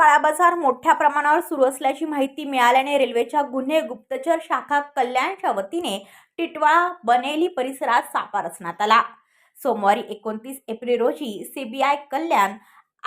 काळाबाजार मोठ्या प्रमाणावर सुरू असल्याची माहिती मिळाल्याने रेल्वेच्या गुन्हे गुप्तचर शाखा कल्याणच्या वतीने टिटवाळा बनेली परिसरात सापा रचण्यात आला. सोमवारी एकोणतीस एप्रिल रोजी सीबीआय कल्याण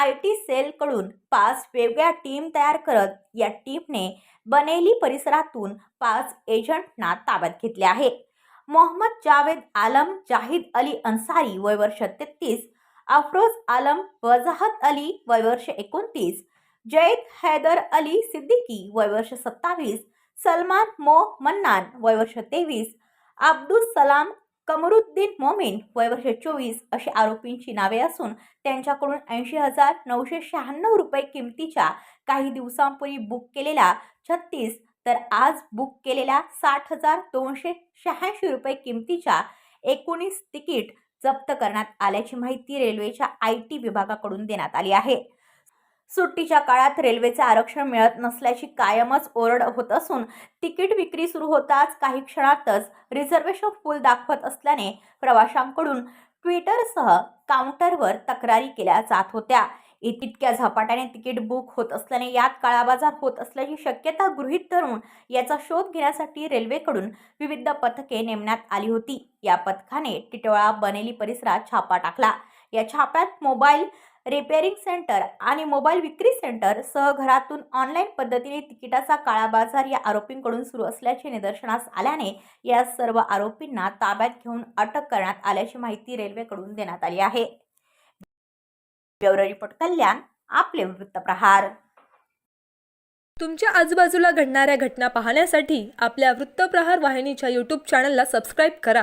आय टी सेलकडून पाच वेगळ्या टीम तयार करत या टीमने बनेली परिसरातून पाच एजंटना ताब्यात घेतले आहे. मोहम्मद जावेद आलम जाहिद अली अन्सारी वय वर्ष तेहतीस अफरोज आलम वजाहत अली वय वर्ष एकोणतीस जैद हैदर अली सिद्दीकी वय वर्ष सत्तावीस. सलमान मो मन्नान वय वर्ष तेवीस. अब्दुल सलाम कमरुद्दीन मोमीन वय वर्ष चोवीस. अशी आरोपींची नावे असून त्यांच्याकडून ऐंशी हजार नऊशे शहाण्णव रुपये किमतीच्या काही दिवसांपूर्वी बुक केलेल्या छत्तीस. तर आज बुक केलेल्या साठ हजार दोनशे शहाऐंशी रुपये किमतीच्या एकोणीस तिकीट जप्त करण्यात आल्याची माहिती रेल्वेच्या आय टी विभागाकडून देण्यात आली आहे. सुट्टीच्या काळात रेल्वेचे आरक्षण मिळत नसल्याची कायमच ओरड होत असून तिकीट विक्री सुरू होताच काही क्षणातच रिझर्वेशन फुल दाखवत असल्याने प्रवाशांकडून ट्विटरसह काउंटरवर तक्रारी केल्या जात होत्या. इतक्या झपाट्याने तिकीट बुक होत असल्याने यात काळाबाजार होत असल्याची शक्यता गृहीत धरून याचा शोध घेण्यासाठी रेल्वेकडून विविध पथके नेमण्यात आली होती. या पथकाने टिटोळा बनेली परिसरात छापा टाकला. या छाप्यात मोबाईल रिपेअरिंग सेंटर आणि मोबाईल विक्री सेंटर सह घरातून ऑनलाईन पद्धतीने तिकिटाचा काळाबाजार या आरोपींकडून सुरू असल्याचे निदर्शनास आल्याने या सर्व आरोपींना ताब्यात घेऊन अटक करण्यात आल्याची माहिती रेल्वेकडून देण्यात आली आहे. ब्युरो रिपोर्ट कल्याण आपले वृत्तप्रहार तुमच्या आजूबाजूला घडणाऱ्या घटना पाहण्यासाठी आपल्या वृत्तप्रहार वाहिनीच्या यूट्यूब चॅनलला सबस्क्राईब करा.